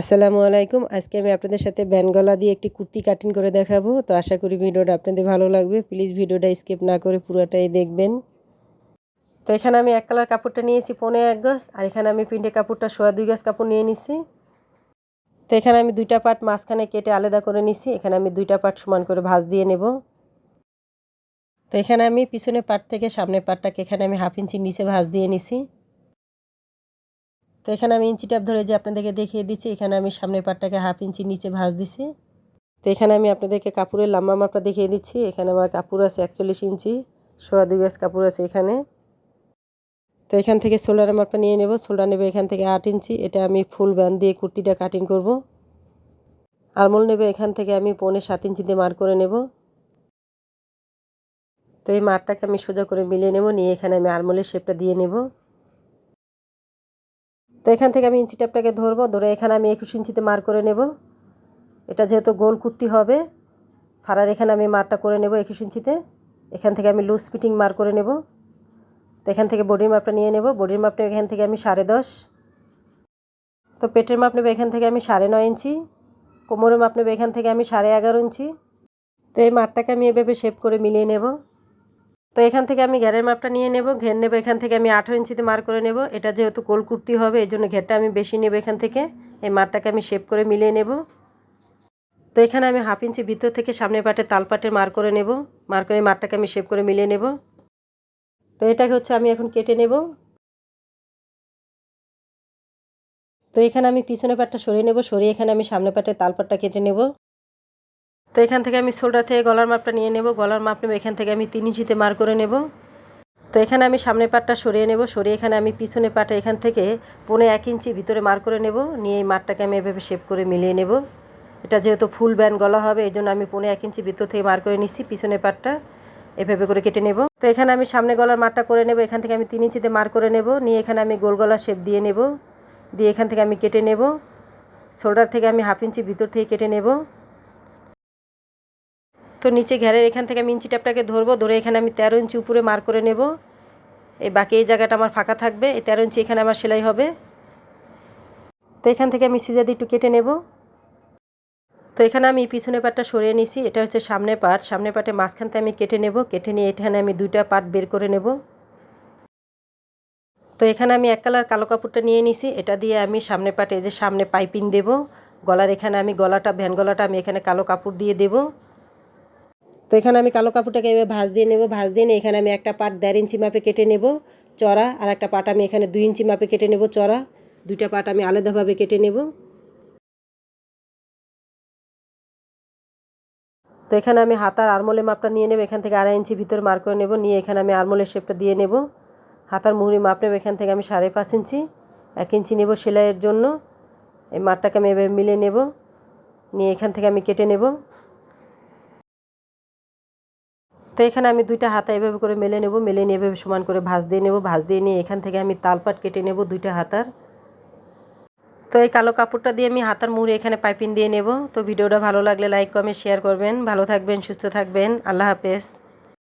আসসালামু আলাইকুম। আজকে আমি আপনাদের সাথে ব্যান গলা দিয়ে একটি কুর্তি কাটিং করে দেখাবো। তো আশা করি ভিডিওটা আপনাদের ভালো লাগবে। প্লিজ ভিডিওটা স্কিপ না করে পুরোটাই দেখবেন। তো এখানে আমি এক কালার কাপড়টা নিয়েছি পনে এক গাছ আর এখানে আমি প্রিন্টের কাপড়টা সোয়া দুই গাছ কাপড় নিয়ে নিছি। তো এখানে আমি দুইটা পার্ট মাঝখানে কেটে আলাদা করে নিছি। এখানে আমি দুইটা পার্ট সমান করে ভাঁজ দিয়ে নেব। তো এখানে আমি পিছনে পার্ট থেকে সামনের পার্টটাকে এখানে আমি হাফ ইঞ্চি নিচে ভাঁজ দিয়ে নিছি। তো এখানে আমি ইঞ্চি টাপ ধরে যে আপনাদেরকে দেখিয়ে দিচ্ছি, এখানে আমি সামনের পাটটাকে হাফ ইঞ্চি নিচে ভাঁজ দিছি। তো এখানে আমি আপনাদেরকে কাপড়ের লম্বা মাপটা দেখিয়ে দিচ্ছি। এখানে আমার কাপড় আছে একচল্লিশ ইঞ্চি, সোয়া দুই গাছ কাপড় আছে এখানে। তো এখান থেকে শোল্ডারের মাপটা নিয়ে নেব। শোল্ডার নেবে এখান থেকে আট ইঞ্চি, এটা আমি ফুল ব্যান্ড দিয়ে কুর্তিটা কাটিং করব। আরমোল নেবে এখান থেকে আমি পৌনে সাত ইঞ্চি দিয়ে মার করে নেব। তো এই মারটাকে আমি সোজা করে মিলিয়ে নেব, নিয়ে এখানে আমি আরমোলের শেপটা দিয়ে নেব। তো এখান থেকে আমি ইঞ্চি ট্যাপটাকে ধরবো, ধরে এখানে আমি একুশ ইঞ্চিতে মার করে নেব। এটা যেহেতু গোল কুর্তি হবে, ফাড়ার এখানে আমি মারটা করে নেব একুশ ইঞ্চিতে। এখান থেকে আমি লুজ ফিটিং মার করে নেব। তো এখান থেকে বডির মাপটা নিয়ে নেব। বডির মাপটা এখান থেকে আমি সাড়ে দশ। তো পেটের মাপ নেবে এখান থেকে আমি সাড়ে নয় ইঞ্চি। কোমরের মাপ নেবে এখান থেকে আমি সাড়ে এগারো ইঞ্চি। তো এই মাঠটাকে আমি এভাবে শেপ করে মিলিয়ে নেব। তো এখান থেকে আমি ঘেরের মাপটা নিয়ে নেব, ঘের নেব এখান থেকে আমি আঠেরো ইঞ্চিতে মার করে নেব। এটা যেহেতু কোল কুর্তি হবে এই জন্য ঘেরটা আমি বেশি নেব এখান থেকে। এই মারটাকে আমি শেপ করে মিলিয়ে নেব। তো এখানে আমি হাফ ইঞ্চি ভিতর থেকে সামনের পাটে তালপাটে মার করে নেব। মার করে মারটাকে আমি শেপ করে মিলিয়ে নেব। তো এটাকে হচ্ছে আমি এখন কেটে নেব। তো এখানে আমি পিছনে পাটটা সরিয়ে নেব, সরিয়ে এখানে আমি সামনে পাটে তালপাটটা কেটে নেব। তো এখান থেকে আমি শোল্ডার থেকে গলার মাপটা নিয়ে নেব। গলার মাপ নেব, এখান থেকে আমি তিন ইঞ্চিতে মার করে নেব। তো এখানে আমি সামনের পাটটা সরিয়ে নেব। সরিয়ে এখানে আমি পিছনে পাটা এখান থেকে পৌনে এক ইঞ্চি ভিতরে মার করে নেব। নিয়ে এই মারটাকে আমি এভাবে শেপ করে মিলিয়ে নেব। এটা যেহেতু ফুল ব্যান গলা হবে, এই জন্য আমি পৌনে এক ইঞ্চি ভিতর থেকে মার করে নিচ্ছি, পিছনে পাটটা এভাবে করে কেটে নেব। তো এখানে আমি সামনে গলার মারটা করে নেব। এখান থেকে আমি তিন ইঞ্চিতে মার করে নেব। নিয়ে এখানে আমি গোল গলার শেপ দিয়ে নেব। দিয়ে এখান থেকে আমি কেটে নেব। শোল্ডার থেকে আমি হাফ ইঞ্চি ভিতর থেকে কেটে নেব। তো নিচে ঘেরের এখান থেকে আমি ইঞ্চি টাপটাকে ধরবো, ধরে এখানে আমি তেরো ইঞ্চি উপরে মার করে নেব। এই বাকি এই জায়গাটা আমার ফাঁকা থাকবে, এই তেরো ইঞ্চি এখানে আমার সেলাই হবে। তো এখান থেকে আমি সিজা দিয়ে একটু কেটে নেব। তো এখানে আমি পিছনে পাটটা সরিয়ে নিছি, এটা হচ্ছে সামনে পাট। সামনে পাটে মাঝখানতে আমি কেটে নেব, কেটে নিয়ে এখানে আমি দুইটা পাট বের করে নেব। তো এখানে আমি এক কালার কালো কাপড়টা নিয়ে নিছি, এটা দিয়ে আমি সামনে পাটে যে সামনে পাইপিং দেব। গলার এখানে আমি গলাটা, ভ্যান গলাটা আমি এখানে কালো কাপড় দিয়ে দেবো। তো এখানে আমি কালো কাপড়টাকে এবার ভাঁজ দিয়ে নেব, ভাঁজ দিয়ে নিয়ে এখানে আমি একটা পাট দেড় ইঞ্চি মাপে কেটে নেব চড়া, আর একটা পাট আমি এখানে দুই ইঞ্চি মাপে কেটে নেব চড়া, দুইটা পাট আমি আলাদাভাবে কেটে নেব। তো এখানে আমি হাতার আরমোলের মাপটা নিয়ে নেব, এখান থেকে আড়াই ইঞ্চি ভিতর মার করে নেব, নিয়ে এখানে আমি আরমোলের শেপটা দিয়ে নেব। হাতার মুহুরি মাপ নেব, এখান থেকে আমি সাড়ে পাঁচ ইঞ্চি, এক ইঞ্চি নেব সেলাইয়ের জন্য। এই মাঠটাকে আমি এভাবে মিলে নেব, নিয়ে এখান থেকে আমি কেটে নেব। তো এখানে আমি দুইটা হাতা এভাবে করে মেলে নেব, মেলে নিয়ে এভাবে সমান করে ভাঁজ দিয়ে নেব, ভাঁজ দিয়ে নিয়ে এখান থেকে আমি তালপাট কেটে নেব দুইটা হাতার। তো এই কালো কাপড়টা দিয়ে আমি হাতার মুড়ে এখানে পাইপিং দিয়ে নেব। তো ভিডিওটা ভালো লাগলে লাইক, কমেন্ট, শেয়ার করবেন। ভালো থাকবেন, সুস্থ থাকবেন। আল্লাহ হাফেজ।